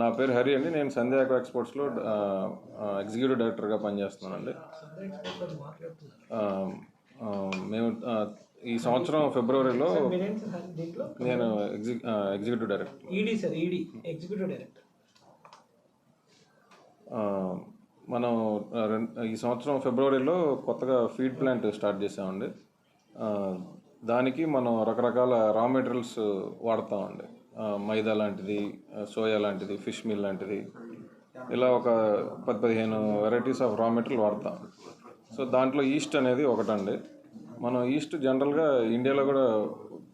నా పేరు హరి అండి. నేను సంధ్య ఎక్స్పోర్ట్స్లో ఎగ్జిక్యూటివ్ డైరెక్టర్గా పనిచేస్తున్నానండి. మేము ఈ సంవత్సరం ఫిబ్రవరిలో నేను ఎగ్జి executive director. ED sir ED executive director. మనం ఈ సంవత్సరం ఫిబ్రవరిలో కొత్తగా ఫీడ్ ప్లాంట్ స్టార్ట్ చేసామండి. దానికి మనం రకరకాల రా మెటీరియల్స్ వాడతామండి. మైదా లాంటిది సోయా లాంటిది ఫిష్ మీల్ లాంటిది. ఇలా ఒక పది పదిహేను వెరైటీస్ ఆఫ్ రా మెటీరియల్ వాడతాం. సో దాంట్లో ఈస్ట్ అనేది ఒకటండి. మనం ఈస్ట్ జనరల్గా ఇండియాలో కూడా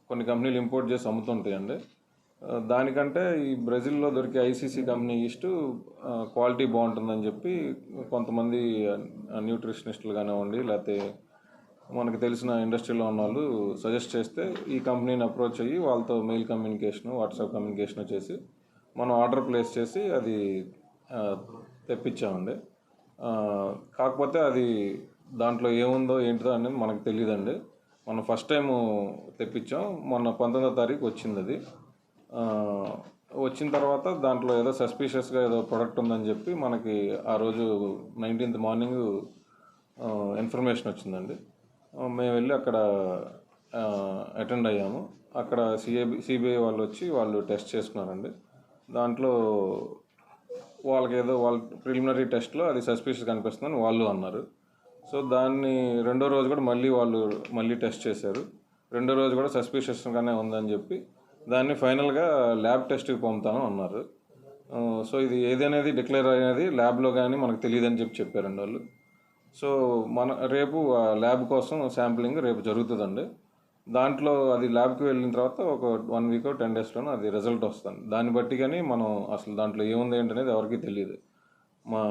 కొన్ని కంపెనీలు ఇంపోర్ట్ చేసి అమ్ముతుంటాయండి. దానికంటే ఈ బ్రెజిల్లో దొరికే ఐసీసీ కంపెనీ ఈస్ట్ క్వాలిటీ బాగుంటుందని చెప్పి కొంతమంది న్యూట్రిషనిస్టులు కానివ్వండి లేకపోతే మనకు తెలిసిన ఇండస్ట్రీలో ఉన్న వాళ్ళు సజెస్ట్ చేస్తే ఈ కంపెనీని అప్రోచ్ అయ్యి వాళ్ళతో మెయిల్ కమ్యూనికేషన్ వాట్సాప్ కమ్యూనికేషన్ చేసి మనం ఆర్డర్ ప్లేస్ చేసి అది తెప్పించామండి. కాకపోతే అది దాంట్లో ఏముందో ఏంటిదో అనేది మనకు తెలియదండి మనం ఫస్ట్ టైం తెప్పించాం. మొన్న పంతొమ్మిదో తారీఖు వచ్చింది అది. వచ్చిన తర్వాత దాంట్లో ఏదో సస్పీషియస్గా ఏదో ప్రొడక్ట్ ఉందని చెప్పి మనకి ఆ రోజు నైన్టీన్త్ మార్నింగ్ ఇన్ఫర్మేషన్ వచ్చిందండి. మేము వెళ్ళి అక్కడ అటెండ్ అయ్యాము. అక్కడ సిఐబి సిబిఐ వాళ్ళు వచ్చి వాళ్ళు టెస్ట్ చేసుకున్నారండి. దాంట్లో వాళ్ళకి ఏదో వాళ్ళ ప్రిలిమినరీ టెస్ట్లో అది సస్పీషియస్ కనిపిస్తుందని వాళ్ళు అన్నారు. సో దాన్ని రెండో రోజు కూడా మళ్ళీ వాళ్ళు మళ్ళీ టెస్ట్ చేశారు. రెండో రోజు కూడా సస్పీషియస్గానే ఉందని చెప్పి దాన్ని ఫైనల్గా ల్యాబ్ టెస్ట్కి పంపుతాను అన్నారు. సో ఇది ఏదనేది డిక్లేర్ అనేది ల్యాబ్లో కానీ మనకు తెలియదని చెప్పి చెప్పారండి వాళ్ళు. సో మన రేపు ఆ ల్యాబ్ కోసం శాంప్లింగ్ రేపు జరుగుతుందండి. దాంట్లో అది ల్యాబ్కి వెళ్ళిన తర్వాత ఒక వన్ వీక్ టెన్ డేస్లోనే అది రిజల్ట్ వస్తుంది. దాన్ని బట్టి కానీ మనం అసలు దాంట్లో ఏముంది ఏంటనేది ఎవరికీ తెలియదు. మా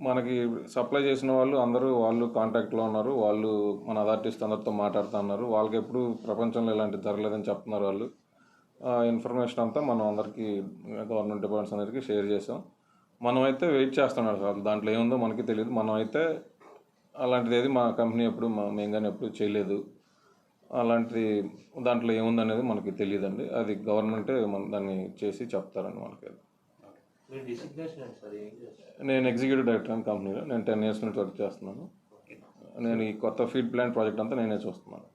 మనకి సప్లై చేసిన వాళ్ళు అందరూ వాళ్ళు కాంటాక్ట్లో ఉన్నారు వాళ్ళు మన అథారిటీస్ అందరితో మాట్లాడుతూ ఉన్నారు వాళ్ళకి ఎప్పుడు ప్రపంచంలో ఇలాంటి జరగలేదని చెప్తున్నారు వాళ్ళు. ఆ ఇన్ఫర్మేషన్ అంతా మనం అందరికీ గవర్నమెంట్ డిపార్ట్మెంట్స్ అందరికీ షేర్ చేసాం. మనం అయితే వెయిట్ చేస్తున్నాం సార్. దాంట్లో ఏముందో మనకి తెలియదు మనం అయితే అలాంటిది ఏది మా కంపెనీ ఎప్పుడు మా మేము కానీ ఎప్పుడు చేయలేదు. అలాంటిది దాంట్లో ఏముందనేది మనకి తెలియదండి అది గవర్నమెంటే మన దాన్ని చేసి చెప్తారండి మనకి. నేను ఎగ్జిక్యూటివ్ డైరెక్టర్ అని కంపెనీలో. నేను టెన్ ఇయర్స్ నుంచి వర్క్ చేస్తున్నాను. నేను ఈ కొత్త ఫీడ్ ప్లాంట్ ప్రాజెక్ట్ అంతా నేనే చూస్తున్నాను.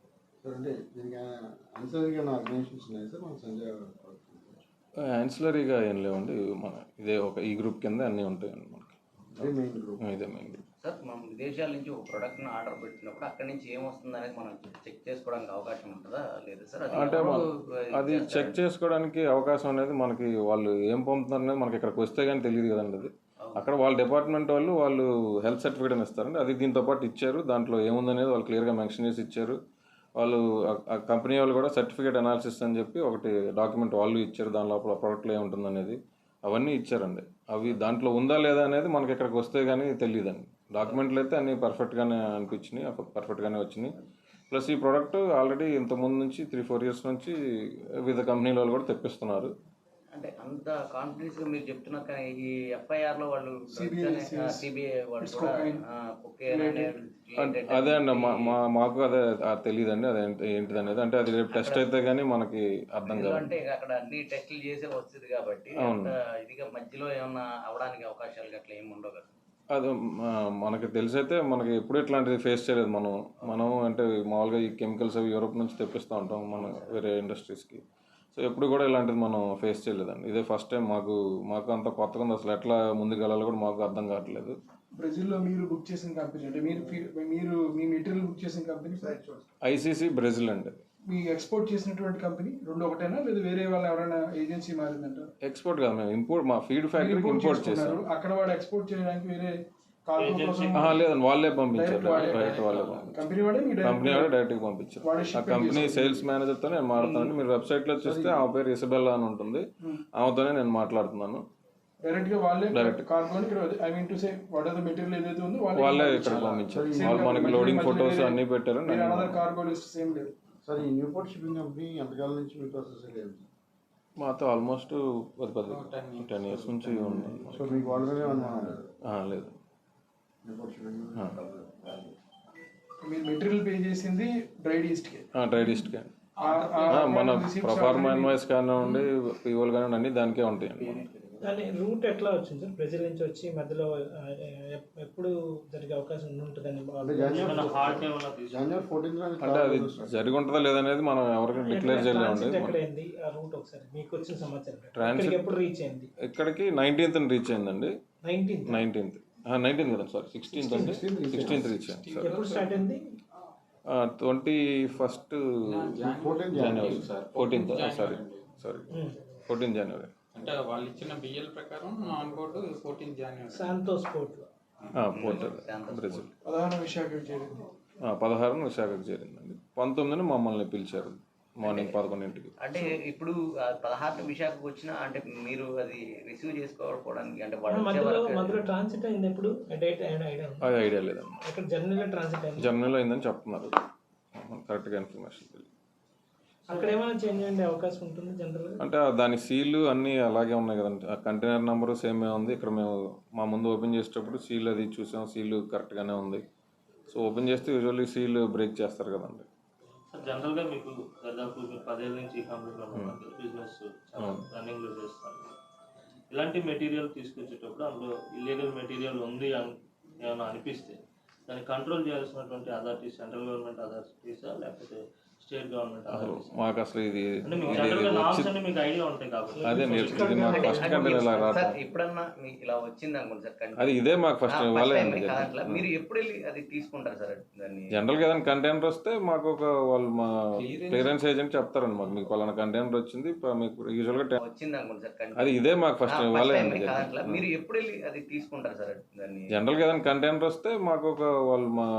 యాన్సిలరీగా ఏం లేవండి. మన ఇదే ఒక ఈ గ్రూప్ కింద అన్నీ ఉంటాయండి మనకి. అదే మెయిన్ గ్రూప్ ఇదే మెయిన్ గ్రూప్ సార్ మనం విదేశాల నుంచి ఒక ప్రోడక్ట్ని ఆర్డర్ పెట్టినప్పుడు అక్కడి నుంచి ఏమొస్తుంది అనేది మనం చెక్ చేసుకోవడానికి అవకాశం ఉంటుందా? లేదు సార్ అది అంటే అది? చెక్ చేసుకోవడానికి అవకాశం అనేది మనకి వాళ్ళు ఏం పంపుతున్నారు అనేది మనకి ఇక్కడికి వస్తే కానీ తెలియదు కదండి అది. అక్కడ వాళ్ళ డిపార్ట్మెంట్ వాళ్ళు వాళ్ళు హెల్త్ సర్టిఫికేట్ అని ఇస్తారండి. అది దీంతో పాటు ఇచ్చారు. దాంట్లో ఏముందనేది వాళ్ళు క్లియర్గా మెన్షన్ చేసి ఇచ్చారు. వాళ్ళు ఆ- కంపెనీ వాళ్ళు కూడా సర్టిఫికేట్ అనాలిసిస్ అని చెప్పి ఒకటి డాక్యుమెంట్ వాళ్ళు ఇచ్చారు. దాని లోపల ప్రోడక్ట్లో ఏముంటుంది అనేది అవన్నీ ఇచ్చారండి. అవి దాంట్లో ఉందా లేదా అనేది మనకి ఇక్కడికి వస్తే కానీ తెలియదండి డాక్యుమెంట్లు అయితే అన్నీ పర్ఫెక్ట్గానే అనిపించినాయి. పర్ఫెక్ట్గానే వచ్చినాయి. ప్లస్ ఈ ప్రోడక్ట్ ఆల్రెడీ ఇంతకుముందు నుంచి త్రీ ఫోర్ ఇయర్స్ నుంచి వివిధ కంపెనీల వాళ్ళు కూడా తెప్పిస్తున్నారు. అంటే అంత కాన్ఫిడెన్స్గా మీరు చెప్తున్నారు కానీ ఈ ఎఫ్ఐఆర్లో వాళ్ళు సిబిఐ అదే అండి మా మాకు అదే తెలియదండి అదే ఏంటిది అనేది. అంటే అది రేపు టెస్ట్ అయితే కానీ మనకి అర్థం కాదు. అంటే అక్కడ అన్ని టెస్టులు చేసే వస్తుంది కాబట్టి ఇదిగా మధ్యలో ఏమన్నా అవడానికి అవకాశాలు అట్లా ఏమి ఉండవు కదా. అది మనకి తెలిసైతే మనకి ఎప్పుడు ఇట్లాంటిది ఫేస్ చేయలేదు మనం. మనం అంటే మామూలుగా ఈ కెమికల్స్ అవి యూరోప్ నుంచి తెప్పిస్తూ ఉంటాం మన వేరే ఇండస్ట్రీస్కి సో ఎప్పుడు కూడా ఇలాంటిది మనం ఫేస్ చేయలేదండి. ఇదే ఫస్ట్ టైం మాకు మాకు అంత కొత్తగా ఉంది. అసలు ఎట్లా ముందుకు వెళ్ళాలో కూడా మాకు అర్థం కావట్లేదు. బ్రెజిల్లో మీరు బుక్ చేసిన కంపెనీ అంటే మీరు మీరు మీ మెటీరియల్ బుక్ చేసిన కంపెనీ ఐసీసీ బ్రెజిల్ అండి. మీ ఎక్స్పోర్ట్ చేసినటువంటి కంపెనీ రెండు ఒకటేనా? లేదా వేరే వాళ్ళు ఎవరైనా ఏజెన్సీ మారిందంట ఎక్స్పోర్ట్ కాదు మేము ఇంపోర్ట్ మా ఫీడ్ ఫ్యాక్టరీకి ఇంపోర్ట్ చేసాం. అక్కడ వాడు ఎక్స్పోర్ట్ చేయడానికి వేరే లేదండి వాళ్ళే పంపించారు. డైరెక్ట్ వాళ్ళే పంపించారు. కంపెనీ వాడే మీ డైరెక్ట్ డైరెక్ట్గా పంపించారు. ఆ కంపెనీ సేల్స్ మేనేజర్తో నేను మాట్లాడుతున్నాను మీరు వెబ్సైట్లో చూస్తే ఆమె పేరు ఇసబెల్లా అని ఉంటుంది. ఆమెతోనే నేను మాట్లాడుతున్నాను. డైరెక్ట్గా వాళ్ళే Direct. కార్గోని ఇక్కడ I mean to say what are the material ఏదైతే ఉందో వాళ్ళే ఇక్కడ పంపించారు. వాళ్ళు మనకి లోడింగ్ ఫొటోస్ అన్ని పెట్టారు. నేను- అనదర్ కార్గో లిస్ట్ సేమ్ లేదు. సార్ ఈ న్యూపోర్ట్ షిప్పింగ్ కంపెనీ ఎంతకాలం నుంచి మీకు అసోసియేట్ అయింది మాతో ఆల్మోస్ట్ పది పది టెన్ ఇయర్స్ నుంచి ఉంది. సో మీకు వాళ్ళ లేదు ఆ, లేదు న్యూపోర్ట్ షిప్పింగ్ ఆ. మీరు మెటీరియల్ పే చేసింది డ్రైడ్ ఈస్ట్కి డ్రైడ్ ఈస్ట్ కానీ మన ప్రొఫార్మా ఇన్వాయిస్ కానివ్వండి పీఓలు కానివ్వండి అన్నీ దానికే ఉంటాయండి దాని రూట్ ఎట్లా వచ్చింది సార్? బ్రెజిల్ నుంచి వచ్చి మధ్యలో ఎప్పుడు జరిగే అవకాశం ఉంటుందని అంటే అది జరిగి ఉంటుందా లేదనేది మనం ఎవరికి డిక్లేర్ చేయలేమండి. ఆ రూట్ ఒకసారి. మీకు వచ్చిన సమాచారం. ఎప్పుడు రీచ్ అయింది? ఇక్కడికి నైన్టీన్త్ రీచ్ అయిందండి. నైన్టీన్త్ నైన్టీన్త్ నైన్టీన్త్ కదా సార్ సిక్స్టీన్త్ అండి sixteenth reach sir twenty first fourteenth January fourteenth sorry. Sorry fourteen January అంటే వాళ్ళు ఇచ్చిన బిఎల్ ప్రకారం on board fourteen January Santos port port Brazil ప్రధాన విశాఖకు చేరింది. ఆ, పదహారున విశాఖకు చేరిందండి. పంతొమ్మిదిని మమ్మల్ని పిలిచారు. మార్నింగ్ పదకొండింటికి. అంటే ఇప్పుడు పదహారు విశాఖకు వచ్చిన అంటే మీరు అది రిసీవ్ చేసుకోవడానికి అంటే మధ్యలో ట్రాన్సిట్ అయింది ఎప్పుడు డేట్ ఐడియా ఉంది? అది ఐడియా లేదండి ఇక్కడ జర్నీలో ట్రాన్సిట్ అయింది? జర్నీలో అయిందని చెప్తున్నారు. కరెక్ట్గా ఇన్ఫర్మేషన్ తెలియదు. అక్కడ ఏమైనా చేంజ్ అయ్యే అవకాశం ఉంటుంది జనరల్ అంటే దాని సీలు అన్నీ అలాగే ఉన్నాయి కదండి. ఆ కంటైనర్ నెంబర్ సేమే ఉంది. ఇక్కడ మేము మా ముందు ఓపెన్ చేసేటప్పుడు సీల్ అది చూసాం. సీల్ కరెక్ట్గానే ఉంది. సో ఓపెన్ చేస్తే యూజువల్లీ సీల్ బ్రేక్ చేస్తారు కదండి. సార్ జనరల్గా మీకు దాదాపు మీరు పదేళ్ళ నుంచి ఈ కంపెనీలో బిజినెస్ చాలా రన్నింగ్లో చేస్తారు ఇలాంటి మెటీరియల్ తీసుకొచ్చేటప్పుడు అందులో ఇల్లీగల్ మెటీరియల్ ఉంది అని ఏమైనా అనిపిస్తే దాన్ని కంట్రోల్ చేయాల్సినటువంటి అథారిటీస్ సెంట్రల్ గవర్నమెంట్ అథారిటీసా లేకపోతే స్టేట్ గవర్నమెంట్ అథారిటీస్ మాకు అసలు ఇది జనరల్గా అదే ఇది మాకు ఫస్ట్ కంటే ఇలా రాదు సార్ ఎప్పుడన్నా మీకు ఇలా వచ్చింది అనుకోండి సార్ అది ఇదే మాకు ఫస్ట్ వాళ్ళే. మీరు ఎప్పుడు వెళ్ళి అది తీసుకుంటారు సార్ దాన్ని? జనరల్గా ఏదైనా కంటైనర్ వస్తే మాకు ఒక వాళ్ళు మా క్లియరెన్స్ ఏజెంట్ చెప్తారండి మాకు. మీకు పలానా కంటైనర్ వచ్చింది మీకు యూజువల్గా టెన్ వచ్చింది అనుకోండి సార్ అది ఇదే మాకు ఫస్ట్ వాళ్ళే. మీరు ఎప్పుడు వెళ్ళి అది తీసుకుంటారు సార్ దాన్ని? జనరల్గా ఏదైనా కంటైనర్ వస్తే మాకు ఒక వాళ్ళు మా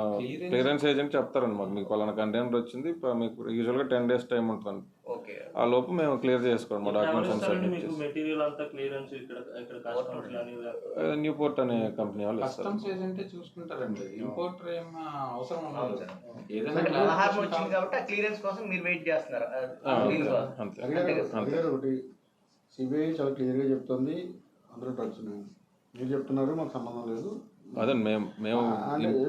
క్లియరెన్స్ ఏజెంట్ చెప్తారండి మాకు. మీకు పలానా కంటైనర్ వచ్చింది మీకు యూజువల్గా టెన్ డేస్ టైం ఉంటుంది ఓకే. ఆ లోపు మేము క్లియర్ చేసుకోండి మా డాక్యుమెంట్స్ సబ్మిట్ చేసి మెటీరియల్ అంతా క్లియరెన్స్ ఇక్కడ ఇక్కడ కస్టమర్స్ న్యూ పోర్ట్ అనే కంపెనీ వాళ్ళు ఇస్తారు. కస్టమ్స్ ఏజెంటే చూసుకుంటారండి. ఇంపోర్టర్ ఏం అవసరం ఉండదు. ఏదైనా వచ్చింది కాబట్టి ఆ క్లియరెన్స్ కోసం మీరు వెయిట్ చేస్తున్నారు. అంతే అంతే. ఒకటి. సిబిఐ చాలా క్లియర్గా చెప్తుంది. అందరూ డ్రగ్స్ ఉన్నాయి మీరు చెప్తున్నారు మాకు సంబంధం లేదు. అదే మేము మేము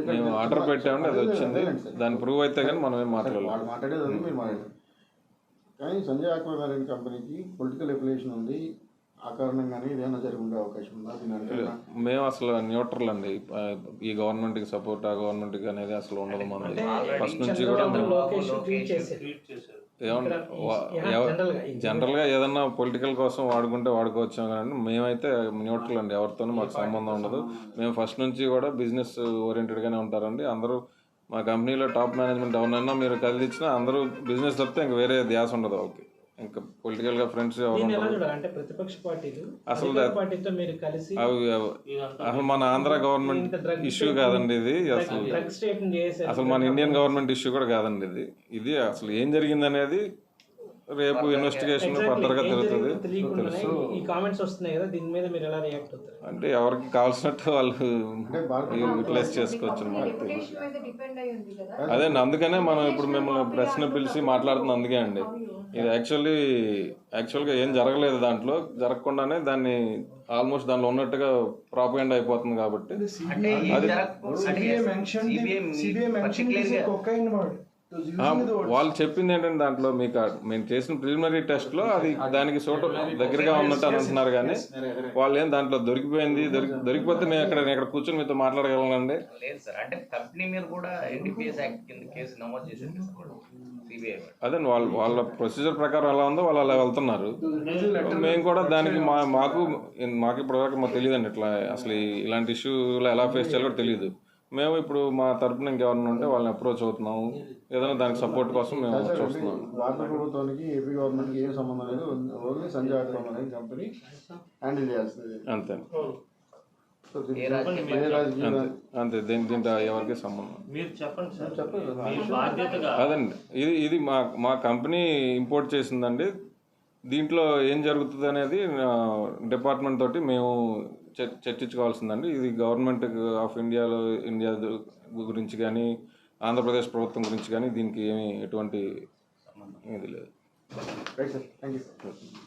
మేము ఆర్డర్ పెట్టామండి అది వచ్చింది. దాని ప్రూవ్ అయితే కానీ మనం ఏం మాట్లాడలేదు. మాట్లాడేది మీరు మాట్లాడారు కానీ సంజయ్ ఆక్వా మ్యారైన్ కంపెనీకి పొలిటికల్ ఎఫిలియేషన్ ఉంది. ఆ కారణంగానే ఇదేమైనా జరిగి ఉండే అవకాశం ఉందా? మేము అసలు న్యూట్రల్ అండి. ఈ గవర్నమెంట్కి సపోర్ట్ ఆ గవర్నమెంట్కి అనేది అసలు ఉండదు మనది. ఫస్ట్ నుంచి కూడా జనరల్గా ఏదన్నా పొలిటికల్ కోసం వాడుకుంటే వాడుకోవచ్చు కానీ మేమైతే న్యూట్రల్ అండి. ఎవరితోనూ మాకు సంబంధం ఉండదు. మేము ఫస్ట్ నుంచి కూడా బిజినెస్ ఓరియంటెడ్ గానే ఉంటారండి. అందరూ మా కంపెనీలో టాప్ మేనేజ్మెంట్ ఎవరినైనా మీరు కదిలిచ్చినా అందరూ బిజినెస్ తప్పితే ఇంక వేరే ధ్యాస ఉండదు ఓకే ఇంకా పొలిటికల్గా ఫ్రెండ్స్ అంటే ప్రతిపక్ష పార్టీలు అసలు పార్టీతో మీరు కలిసి అవి అసలు మన ఆంధ్ర గవర్నమెంట్ ఇష్యూ కాదండి ఇది. అసలు అసలు మన ఇండియన్ గవర్నమెంట్ ఇష్యూ కూడా కాదండి ఇది. ఇది అసలు ఏం జరిగింది అనేది రేపు ఇన్వెస్టిగేషన్ ఫర్దర్గా తెలుస్తుంది తెలియకుండానే ఈ కామెంట్స్ వస్తున్నాయి కదా దీని మీద మీరు ఎలా రియాక్ట్ అవుతారు? అంటే ఎవరికి కావాల్సినట్టు వాళ్ళు యూటిలైజ్ చేసుకోవచ్చు అన్నమాట. రెప్యుటేషన్ మీద డిపెండ్ అయి ఉంది కదా. అదే. అండి, అందుకనే మనం ఇప్పుడు మిమ్మల్ని ప్రశ్న పిలిచి మాట్లాడుతుంది అందుకే అండి. ఇది యాక్చువల్లీ యాక్చువల్గా ఏం జరగలేదు దాంట్లో. జరగకుండానే దాన్ని ఆల్మోస్ట్ దానిలో ఉన్నట్టుగా ప్రాపగెండ్ అయిపోతుంది కాబట్టి వాళ్ళు చెప్పింది ఏంటంటే దాంట్లో మీకు మేము చేసిన ప్రిలిమినరీ టెస్ట్లో అది దానికి సోట దగ్గరగా ఉన్నట్టు అని అంటున్నారు కానీ వాళ్ళు ఏం దాంట్లో దొరికిపోయింది? దొరికి దొరికిపోతే నేను ఇక్కడ ఇక్కడ కూర్చొని మీతో మాట్లాడగలనండి? లేదు సార్. అంటే కంపెనీ మీద కూడా ఎన్డీపీఎస్ యాక్ట్ కింద కేసు నమోదు అదే వాళ్ళ. వాళ్ళ ప్రొసీజర్ ప్రకారం ఎలా ఉందో వాళ్ళు అలా వెళ్తున్నారు. మేము కూడా దానికి మా మాకు మాకు ఇప్పటివరకు మాకు తెలియదండి. ఇట్లా అసలు ఇలాంటి ఇష్యూలో ఎలా ఫేస్ చేయాలో కూడా తెలియదు. మేము ఇప్పుడు మా తరపున ఇంకెవరైనా ఉంటే వాళ్ళని అప్రోచ్ అవుతున్నాము. ఏదైనా దానికి సపోర్ట్ కోసం మేము చూస్తున్నాం భారత ప్రభుత్వానికి ఏపీ గవర్నమెంట్కి ఏం సంబంధం లేదు. Only Sanjay aqua marine company handle చేస్తుంది అంతే. అంతే. దీని దీంట్లో ఎవరికి సంబంధం మీరు చెప్పండి సార్ మీ బాధ్యతగా అదండి. ఇది ఇది మా మా కంపెనీ ఇంపోర్ట్ చేసిందండి. దీంట్లో ఏం జరుగుతుంది అనేది డిపార్ట్మెంట్ తోటి మేము చర్చించుకోవాల్సిందండి. ఇది గవర్నమెంట్ ఆఫ్ ఇండియాలో ఇండియా గురించి కానీ ఆంధ్రప్రదేశ్ ప్రభుత్వం గురించి కానీ దీనికి ఏమి ఎటువంటి ఇది లేదు. Right sir thank you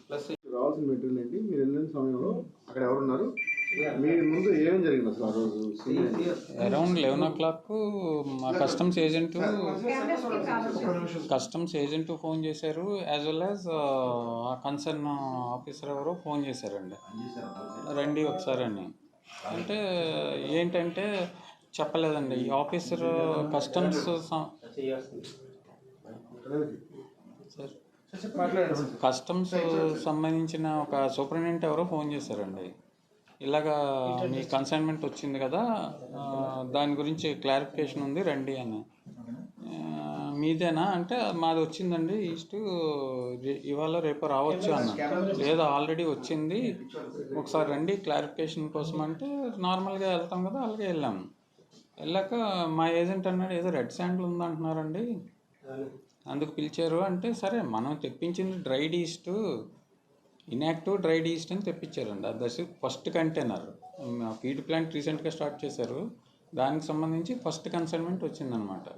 plus రావాల్సిన మెటీరియల్ ఏంటి? మీరు వెళ్ళిన సమయంలో అక్కడ ఎవరున్నారు? మీ ముందు ఏం జరిగింది అసలు ఆ రోజు? Senior. Around eleven o'clock మా customs agent customs agent phone చేశారు యాజ్ వెల్ యాజ్ ఆ కన్సర్న్ ఆఫీసర్ ఎవరో ఫోన్ చేశారండి. రండి ఒకసారి అని అంటే ఏంటంటే చెప్పలేదండి. ఈ ఆఫీసర్ కస్టమ్స్ సార్ కస్టమ్స్ సంబంధించిన ఒక సూపరింటెండెంట్ ఎవరో ఫోన్ చేశారండి. ఇలాగా మీ కన్సైన్మెంట్ వచ్చింది కదా దాని గురించి క్లారిఫికేషన్ ఉంది రండి అని. మీదేనా? అంటే మాది వచ్చిందండి ఈస్ట్ ఇవాళ రేపు రావచ్చు అన్న. లేదా ఆల్రెడీ వచ్చింది. ఒకసారి రండి క్లారిఫికేషన్ కోసం అంటే నార్మల్గా వెళ్తాం కదా అలాగే వెళ్ళాము వెళ్ళాక మా ఏజెంట్ అన్నాడు ఏదో రెడ్ శాండిల్ ఉందంటున్నారండి. అందుకు పిలిచారు అంటే సరే మనం తెప్పించింది dried yeast inactive dried yeast అని తెప్పించారండి. అది దశ ఫస్ట్ కంటైనర్. ఫీడ్ ప్లాంట్ రీసెంట్గా స్టార్ట్ చేశారు. దానికి సంబంధించి ఫస్ట్ కన్సైన్మెంట్ వచ్చిందనమాట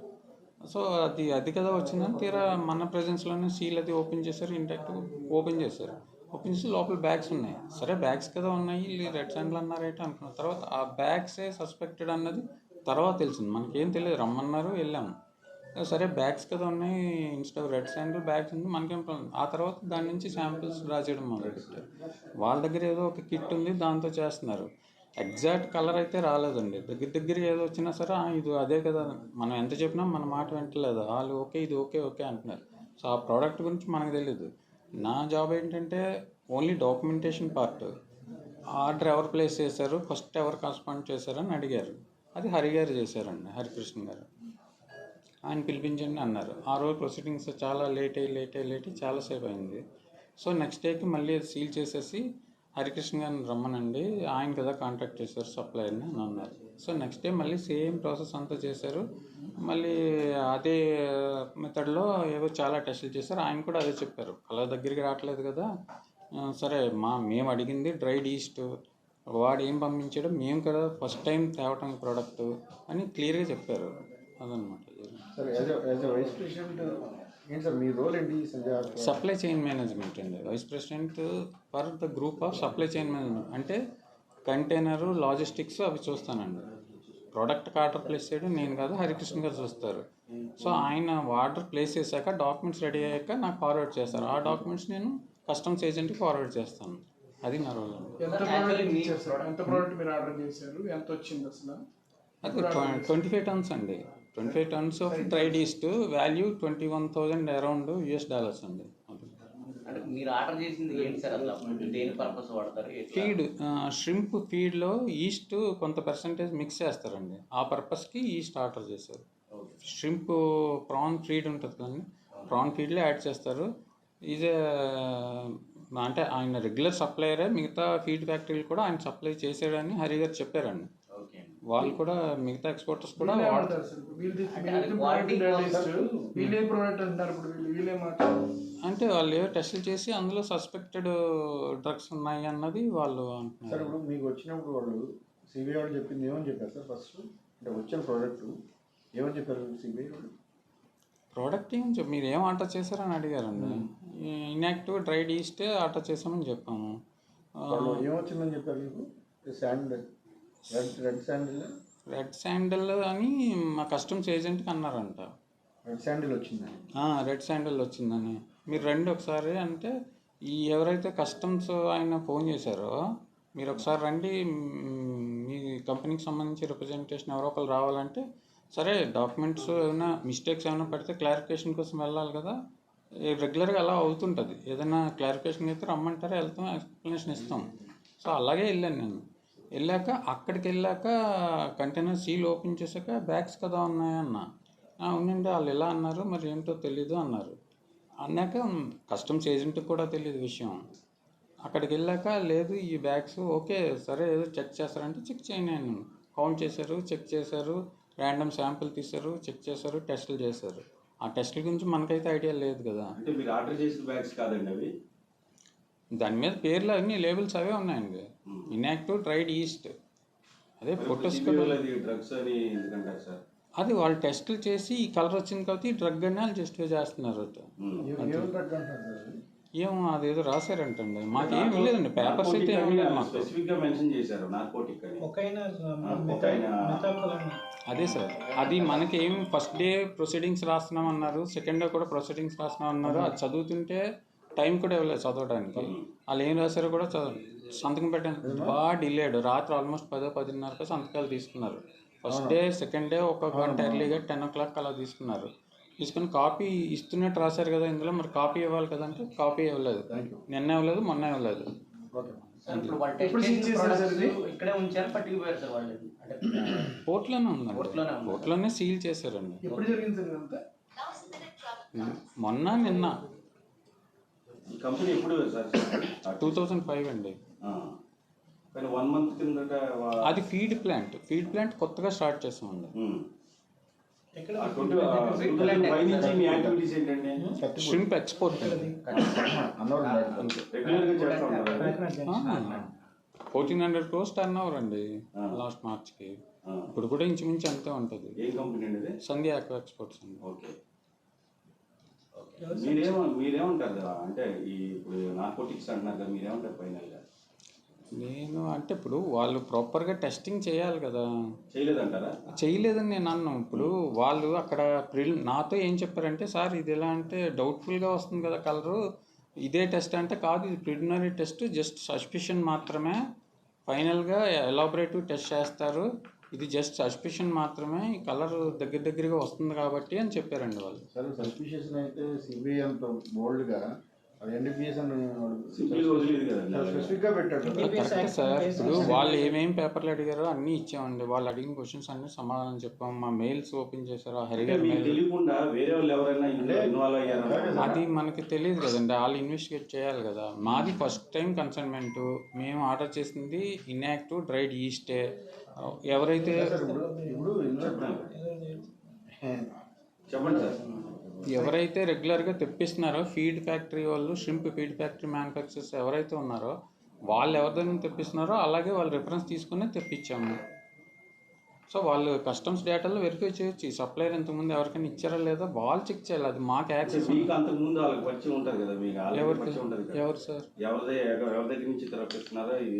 సో అది అది కదా వచ్చిందని తీరా మన ప్రజెన్స్లోనే సీల్ అది ఓపెన్ చేశారు ఇంటాక్ట్ ఓపెన్ చేశారు. ఓపెన్ చేసి లోపల బ్యాగ్స్ ఉన్నాయి. సరే బ్యాగ్స్ కదా ఉన్నాయి రెడ్ శాండిల్ అన్నారేట అనుకున్న తర్వాత ఆ బ్యాగ్సే సస్పెక్టెడ్ అన్నది తర్వాత తెలిసింది. మనకేం తెలియదు రమ్మన్నారు వెళ్ళాము. సరే బ్యాగ్స్ కదా ఉన్నాయి. ఇన్స్టా రెడ్ శాండిల్ బ్యాగ్స్ ఉంది. మనకేం ప్రాబ్లం. ఆ తర్వాత దాని నుంచి శాంపిల్స్ డ్రా చేయడం మొదలుపెట్టారు. వాళ్ళ దగ్గర ఏదో ఒక కిట్ ఉంది దాంతో చేస్తున్నారు. ఎగ్జాక్ట్ కలర్ అయితే రాలేదండి. దగ్గర దగ్గర ఏదో వచ్చినా సరే ఇది అదే కదా. మనం ఎంత చెప్పినా మన మాట వింటలేదు. వాళ్ళు ఓకే ఇది ఓకే ఓకే అంటున్నారు. సో ఆ ప్రోడక్ట్ గురించి మనకు తెలియదు నా జాబ్ ఏంటంటే ఓన్లీ డాక్యుమెంటేషన్ పార్ట్ ఆర్డర్ ఎవరు ప్లేస్ చేశారు ఫస్ట్ ఎవరు కన్స్పాండ్ చేశారని అడిగారు. అది హరి గారు చేశారండి హరికృష్ణ గారు. ఆయన పిలిపించండి అన్నారు. ఆ రోజు ప్రొసీడింగ్స్ చాలా లేట్ అయ్యి లేట్ అయ్యి లేట్ అయ్యి చాలాసేపు అయింది. సో నెక్స్ట్ డేకి మళ్ళీ అది సీల్ చేసేసి హరికృష్ణ గారిని రమ్మనండి. ఆయన కదా కాంటాక్ట్ చేశారు సప్లయర్ని అని అన్నారు. సో నెక్స్ట్ డే మళ్ళీ సేమ్ ప్రాసెస్ అంతా చేశారు. మళ్ళీ అదే మెథడ్లో ఏవో చాలా టెస్టులు చేశారు. ఆయన కూడా అదే చెప్పారు. అలా దగ్గరికి రావట్లేదు కదా. సరే మా మేము అడిగింది డ్రైడ్ ఈస్ట్. వాడు ఏం పంపించాడో? మేము కదా ఫస్ట్ టైం తేవటం ప్రోడక్ట్ అని క్లియర్గా చెప్పారు. అదనమాట సరే యాజ్ యాజ్ వైస్ ప్రెసిడెంట్ ఏంటి సార్ మీ రోల్ ఏంటి సంజయ్ ఆర్కర్? సప్లై చైన్ మేనేజ్మెంట్ అండి. Vice president for the group of supply chain management అంటే కంటైనరు లాజిస్టిక్స్ అవి చూస్తానండి. ప్రోడక్ట్ ఆర్డర్ ప్లేస్ చేయడం నేను కాదు హరికృష్ణ గారు చూస్తారు. సో ఆయన ఆర్డర్ ప్లేస్ చేశాక డాక్యుమెంట్స్ రెడీ అయ్యాక నాకు ఫార్వర్డ్ చేస్తారు. ఆ డాక్యుమెంట్స్ నేను కస్టమ్స్ ఏజెంట్కి ఫార్వర్డ్ చేస్తాను. అది నా రోల్ అండి. ఎంత ప్రోడక్ట్ ఇచ్చారు సార్? ఎంత ప్రోడక్ట్ మీరు ఆర్డర్ చేశారు? ఎంత వచ్చింది అసలు? అది ట్వంటీ ఫైవ్ టన్స్ అండి. Twenty five tons of dried yeast value twenty one thousand around US dollars అండి. మీరు ఆర్డర్ చేసింది ఏంటి సార్ అసలు దేని పర్పస్ వాడతారు? ఫీడ్ షింప్ ఫీడ్లో ఈస్ట్ కొంత పర్సంటేజ్ మిక్స్ చేస్తారండి. ఆ పర్పస్కి ఈస్ట్ ఆర్డర్ చేశారు. షింప్ ప్రాన్ ఫీడ్ ఉంటుంది కానీ ప్రాన్ ఫీడ్లో యాడ్ చేస్తారు. ఇదే అంటే ఆయన రెగ్యులర్ సప్లయరే మిగతా ఫీడ్ ఫ్యాక్టరీలు కూడా ఆయన సప్లై చేసాడని హరి గారు చెప్పారండి. వాళ్ళు కూడా మిగతా ఎక్స్పోర్టర్స్ కూడా వాడతారు వీళ్ళు అంటే వీళ్ళే ప్రోడక్ట్ అంటున్నారు ఇప్పుడు వీళ్ళు వీళ్ళే మాట్లాడారు అంటే వాళ్ళు ఏవో టెస్టులు చేసి అందులో సస్పెక్టెడ్ డ్రగ్స్ ఉన్నాయి అన్నది వాళ్ళు అంటున్నారు. ఇప్పుడు మీకు వచ్చినప్పుడు వాళ్ళు సిబిఐ వాళ్ళు చెప్పింది ఏమని చెప్పారు సార్ ఫస్ట్ అంటే వచ్చిన ప్రోడక్ట్ ఏమని చెప్పారు సిబిఐ వాళ్ళు? ప్రోడక్ట్ ఏం చెప్ మీరు ఏం ఆర్డర్ చేశారని అడిగారండి. ఇన్యాక్టివ్ డ్రైడ్ ఈస్టే ఆర్డర్ చేసామని చెప్పాము. ఏమొచ్చిందని చెప్పారు మీకు? Sand red red sandal red sandal అని మా కస్టమ్స్ ఏజెంట్కి అన్నారంట. రెడ్ శాండిల్ వచ్చిందని రెడ్ శాండల్ వచ్చిందని. మీరు రండి ఒకసారి అంటే ఈ ఎవరైతే కస్టమ్స్ ఆయన ఫోన్ చేశారో మీరు ఒకసారి రండి మ్, మీ కంపెనీకి సంబంధించి రిప్రజెంటేషన్ ఎవరో ఒకరు రావాలంటే సరే డాక్యుమెంట్స్ ఏమైనా మిస్టేక్స్ ఏమైనా పడితే క్లారిఫికేషన్ కోసం వెళ్ళాలి కదా. రెగ్యులర్గా అలా అవుతుంటుంది. ఏదైనా క్లారిఫికేషన్ అయితే రమ్మంటారా వెళ్తాం ఎక్స్ప్లెనేషన్ ఇస్తాం. సో అలాగే వెళ్ళాను నేను. వెళ్ళాక అక్కడికి వెళ్ళాక కంటైనర్ సీల్ ఓపెన్ చేశాక బ్యాగ్స్ కదా ఉన్నాయన్న "ఆ, అవునండి వాళ్ళు ఎలా అన్నారు మరి ఏంటో తెలీదు అన్నారు. అన్నాక కస్టమ్స్ ఏజెంట్కి కూడా తెలియదు విషయం. అక్కడికి వెళ్ళాక లేదు ఈ బ్యాగ్స్ ఓకే సరే ఏదో చెక్ చేస్తారంటే చెక్ చేయను కౌంట్ చేశారు చెక్ చేశారు ర్యాండమ్ శాంపిల్ తీశారు చెక్ చేశారు టెస్టులు చేశారు. ఆ టెస్టుల గురించి మనకైతే ఐడియా లేదు కదా. అంటే మీరు ఆర్డర్ చేసిన బ్యాగ్స్ కాదండి అవి? దాని మీద పేర్లు అన్ని లేబుల్స్ అవే ఉన్నాయండి. ఇన్యాక్టివ్ డ్రైడ్ ఈస్ట్ అదే ఫొటోస్ అది డ్రగ్స్ అని ఎందుకంటారు సార్? అది వాళ్ళు టెస్టులు చేసి ఈ కలర్ వచ్చింది కాబట్టి డ్రగ్ అని వాళ్ళు జస్టిఫై చేస్తున్నారు. ఏం? ఏమో అదేదో రాశారంటండి. మాకేం లేదండి పేపర్స్ అయితే ఏం లేదు మాకు. స్పెసిఫిక్గా మెన్షన్ చేశారు నార్కోటిక్ అని. ఒకైనా ఒకైనా. మితాకులం అదే సార్. అది మనకేం ఫస్ట్ డే ప్రొసీడింగ్స్ రాస్తున్నాం అన్నారు సెకండ్ డే కూడా ప్రొసీడింగ్స్ రాస్తున్నాం అన్నారు అది చదువుతుంటే టైం కూడా ఇవ్వలేదు చదవడానికి. వాళ్ళు ఏం రాశారో కూడా చదవ సంతకం పెట్టాను. బాగా డిలేడ్. రాత్రి ఆల్మోస్ట్ పదో పదిన్నరకు సంతకాలు తీసుకున్నారు. ఫస్ట్ డే సెకండ్ డే ఒక గంట ఎర్లీగా టెన్ ఓ క్లాక్ అలా తీసుకున్నారు. తీసుకుని కాపీ ఇస్తున్నట్టు రాశారు కదా ఇందులో. మరి కాపీ ఇవ్వాలి కదంటే కాపీ ఇవ్వలేదు. నిన్న ఇవ్వలేదు మొన్న ఇవ్వలేదు. అంటే కోర్టులోనే ఉందండి. కోర్టులోనే సీల్ చేశారండి. మొన్న నిన్న. ఈ కంపెనీ ఎప్పుడు సార్ టూ థౌజండ్ ఫైవ్ అండి. ఆ. కానీ వన్ మంత్ కిందట అది ఫీడ్ ప్లాంట్. ఫీడ్ ప్లాంట్ కొత్తగా స్టార్ట్ ఏంటండి? Shrimp export. Fourteen hundred crores turn over అండి. లాస్ట్ మార్చ్కి. ఇప్పుడు కూడా ఇంచుమించు అంతే ఉంటుంది. సంధ్య ఎక్స్పోర్ట్స్ అండి. ఓకే. మీరేమో మీరేమంటారు కదా? అంటే ఈ ఇప్పుడు నార్కోటిక్స్ అంటున్నారు కదా మీరేమంటారు ఫైనల్గా నేను అంటే ఇప్పుడు వాళ్ళు ప్రాపర్గా టెస్టింగ్ చేయాలి కదా. చేయలేదంటారా? చేయలేదని నేను అన్నాను ఇప్పుడు వాళ్ళు అక్కడ ప్రిల్ నాతో ఏం చెప్పారంటే సార్ ఇది ఎలా అంటే డౌట్ఫుల్గా వస్తుంది కదా కలరు. ఇదే టెస్ట్ అంటే కాదు ఇది ప్రిలిమినరీ టెస్ట్ జస్ట్ సస్పిషన్ మాత్రమే. ఫైనల్గా ఎలాబరేటివ్ టెస్ట్ చేస్తారు. ఇది జస్ట్ సస్పిషన్ మాత్రమే ఈ కలర్ దగ్గర దగ్గరగా వస్తుంది కాబట్టి అని చెప్పారండి వాళ్ళు. సరే సస్పిషియస్ అయితే సిబిఐ అంత బోల్డ్గా అది ఎన్డీపీఎస్ అని సింపుల్గా వదిలేదు కదండి స్పెసిఫిక్గా పెట్టాడు కదా. NDPS correct Act sir. ఇప్పుడు వాళ్ళు ఏమేం పేపర్లు అడిగారో అన్నీ ఇచ్చామండి. వాళ్ళు అడిగిన క్వశ్చన్స్ అన్ని సమాధానం చెప్పాం. మా మెయిల్స్ ఓపెన్ చేశారు. అది మనకి తెలియదు కదండి. వాళ్ళు ఇన్వెస్టిగేట్ చేయాలి కదా. మాది ఫస్ట్ టైం కన్సైన్మెంట్ మేము ఆర్డర్ చేసింది ఇన్యాక్టివ్ డ్రైడ్ ఈస్టే ఎవరైతే చెప్పండి సార్. ఎవరైతే రెగ్యులర్గా తెప్పిస్తున్నారో ఫీడ్ ఫ్యాక్టరీ వాళ్ళు షింప్ ఫీడ్ ఫ్యాక్టరీ మ్యానుఫ్యాక్చర్స్ ఎవరైతే ఉన్నారో వాళ్ళు ఎవరి దగ్గర తెప్పిస్తున్నారో అలాగే వాళ్ళు రిఫరెన్స్ తీసుకుని తెప్పించాము. సో వాళ్ళు కస్టమ్స్ డేటాలో వెరిఫై చేయొచ్చు. ఈ సప్లైర్ ఇంతకుముందు ఎవరికైనా ఇచ్చారా లేదా? వాళ్ళు చెక్ చేయాలి. అది మాకు యాక్సెస్ మీకు అంతకు ముందు వాళ్ళకి పరిచయం ఉంటుంది కదా మీకు ఎవరికి? ఎవరు సార్? ఎవరిదే ఎవరి దగ్గర నుంచి తెరపిస్తున్నారో ఇది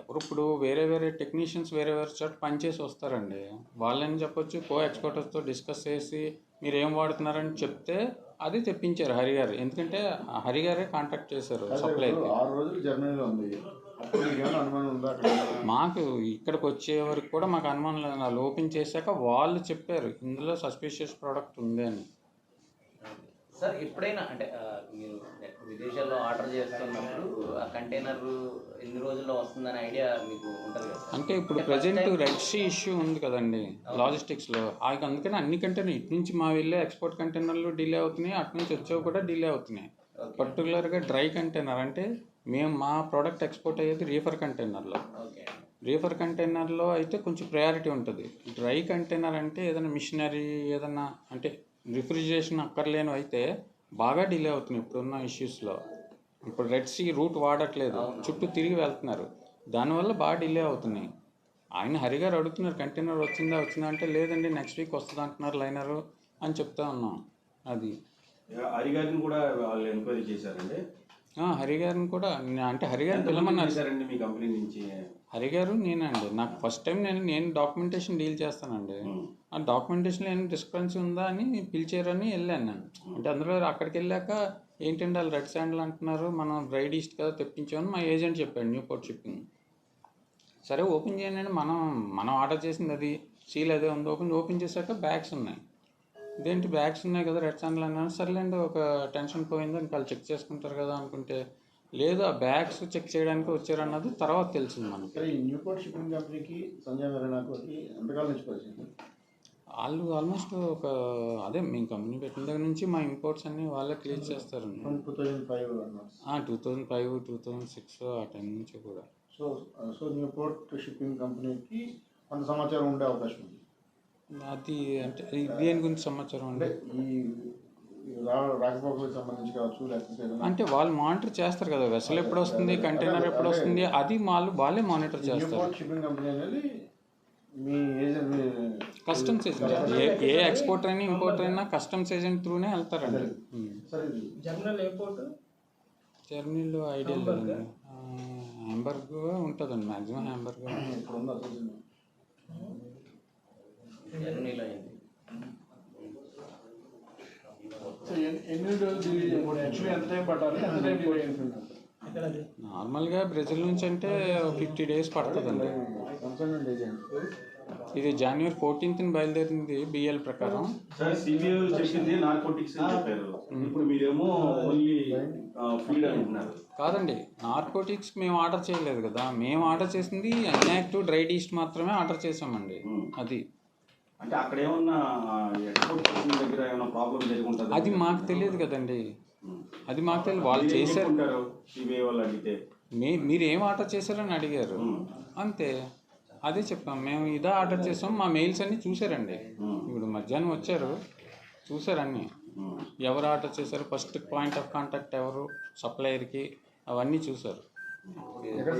ఎవరు ఇప్పుడు వేరే వేరే టెక్నీషియన్స్ వేరే వేరే చోట పనిచేసి వస్తారండి. వాళ్ళని చెప్పొచ్చు కో ఎక్స్పర్టర్స్తో డిస్కస్ చేసి మీరు ఏం వాడుతున్నారని చెప్తే అది తెప్పించారు హరిగారు. ఎందుకంటే హరిగారే కాంటాక్ట్ చేశారు సప్లై ఆరు రోజులు జర్మనీలో ఉంది. మీకు ఇక్కడికి వచ్చే వరకు కూడా మాకు అనుమానం లేదు. వాళ్ళు ఓపెన్ చేశాక వాళ్ళు చెప్పారు ఇందులో సస్పిషియస్ ప్రోడక్ట్ ఉంది అని. సార్ ఎప్పుడైనా అంటే మీరు విదేశాల్లో ఆర్డర్ చేస్తున్నప్పుడు ఆ కంటైనర్ ఎన్ని రోజుల్లో వస్తుందనే ఐడియా మీకు ఉంటుంది కదా అంటే ఇప్పుడు ప్రజెంట్ రెడ్ సీ ఇష్యూ ఉంది కదండి లాజిస్టిక్స్లో అది అందుకని అన్ని కంటైనర్ ఇటు నుంచి మా వెళ్ళే ఎక్స్పోర్ట్ కంటైనర్లు డిలే అవుతున్నాయి అటు నుంచి వచ్చేవి కూడా డిలే అవుతున్నాయి. పర్టికులర్గా డ్రై కంటైనర్ అంటే మేము మా ప్రోడక్ట్ ఎక్స్పోర్ట్ అయ్యేది రీఫర్ కంటైనర్లో రీఫర్ కంటైనర్లో అయితే కొంచెం ప్రయారిటీ ఉంటుంది. డ్రై కంటైనర్ అంటే ఏదైనా మిషనరీ ఏదైనా అంటే రిఫ్రిజిరేషన్ అక్కర్లేని అయితే బాగా డిలే అవుతున్నాయి ఇప్పుడున్న ఇష్యూస్లో ఇప్పుడు రెడ్ సీ రూట్ వాడట్లేదు. చుట్టూ తిరిగి వెళ్తున్నారు. దానివల్ల బాగా డిలే అవుతున్నాయి. ఆయన హరిగారు అడుగుతున్నారు కంటైనర్ వచ్చిందా వచ్చిందా? అంటే లేదండి నెక్స్ట్ వీక్ వస్తుంది అంటున్నారు లైనరు అని చెప్తా ఉన్నాం. అది. హరిగారిని కూడా వాళ్ళు ఎంక్వైరీ చేశారండి. హరిగారిని కూడా. అంటే హరిగారిని పిలమన్నారు చేశారండి మీ కంపెనీ నుంచి? హరిగారు నేనండి. నాకు ఫస్ట్ టైం నేను నేను డాక్యుమెంటేషన్ డీల్ చేస్తానండి. ఆ డాక్యుమెంటేషన్లో ఏమైనా డిస్క్రిపెన్సీ ఉందా అని పిలిచారని వెళ్ళాను నేను. అంటే అందులో అక్కడికి వెళ్ళాక ఏంటంటే వాళ్ళు రెడ్ శాండల్ అంటున్నారు మనం రైడ్ ఈస్ట్ కదా తెప్పించామని మా ఏజెంట్ చెప్పాడు న్యూ పోర్ట్ షిప్పింగ్. సరే ఓపెన్ చేయండి మనం మనం ఆర్డర్ చేసింది అది సీల్ అదే ఉంది ఓపెన్ ఓపెన్ చేశాక బ్యాగ్స్ ఉన్నాయి. ఇదేంటి బ్యాగ్స్ ఉన్నాయి కదా రెడ్ శాండల్ అన్నాను సర్లేండి ఒక టెన్షన్ పోయింది ఇంకా వాళ్ళు చెక్ చేసుకుంటారు కదా అనుకుంటే. లేదు ఆ బ్యాగ్స్ చెక్ చేయడానికి వచ్చారన్నది తర్వాత తెలిసింది మనకి. ఈ న్యూపోర్ట్ షిప్పింగ్ కంపెనీకి సంజయ్ ఎంతకాలం నుంచి వాళ్ళు ఆల్మోస్ట్ ఒక అదే మేము కంపెనీ పెట్టిన దగ్గర నుంచి మా ఇంపోర్ట్స్ అన్ని వాళ్ళే క్లియర్ చేస్తారండి two thousand five two thousand five two thousand six ఆ టైం నుంచి కూడా. సో సో న్యూపోర్ట్ షిప్పింగ్ కంపెనీకి కొంత సమాచారం ఉండే అవకాశం ఉంది. అది అంటే ఈ దేని గురించి సమాచారం అంటే అండి ఈ రాకపోకలకు సంబంధించి కావచ్చు లేకపోతే ఏదైనా అంటే వాళ్ళు మానిటర్ చేస్తారు కదా వెసల్ ఎప్పుడు వస్తుంది కంటైనర్ ఎప్పుడు వస్తుంది అది వాళ్ళు వాళ్ళే మానిటర్ చేస్తారు. న్యూపోర్ట్ షిప్పింగ్ కంపెనీ అనేది మీ ఏజెంట్ కస్టమ్స్ ఏజెంట్. ఏ ఏ ఎక్స్పోర్టర్ అయినా ఇంపోర్టర్ అయినా కస్టమ్స్ ఏజెంట్ త్రూనే వెళ్తారండి. Journal airport? జర్నీలో ఐడియా లేదండి హ్యాంబర్గ్ ఉంటుందండి మ్యాక్సిమం హ్యాంబర్గ్ నార్మల్గా బ్రెజిల్ నుంచి అంటే ఫిఫ్టీ డేస్ పడుతుందండి. ఇది జనవరి ఫోర్టీన్త్ని బయలుదేరింది బిఎల్ ప్రకారం. సార్ సిబిఐ చెప్పింది నార్కోటిక్స్ అని చెప్పారు. ఇప్పుడు మీరేమో ఓన్లీ ఫీడ్ అంటున్నారు. కాదండి నార్కోటిక్స్ మేము ఆర్డర్ చేయలేదు కదా. మేము ఆర్డర్ చేసింది అన్యాక్టివ్ డ్రై డీస్ట్ మాత్రమే ఆర్డర్ చేసామండి. అది. అంటే అక్కడ ఏమన్నా ఎక్స్పోర్ట్ దగ్గర ఏమైనా ప్రాబ్లం జరిగి ఉంటుంది అది మాకు తెలియదు కదండి. అది మాకు తెలియదు. వాళ్ళు చేశారు. ఉంటారు సిబిఐ వాళ్ళు అడిగితే? మీ మీరు ఏం ఆర్డర్ చేశారని అడిగారు. అంతే. అదే చెప్పాం. మేము ఇదే ఆర్డర్ చేసాం. మా మెయిల్స్ అన్నీ చూసారండి. ఇప్పుడు మధ్యాహ్నం వచ్చారు. చూసారన్నీ. ఎవరు ఆర్డర్ చేశారు? ఫస్ట్ పాయింట్ ఆఫ్ కాంటాక్ట్ ఎవరు? సప్లయర్కి అవన్నీ చూసారు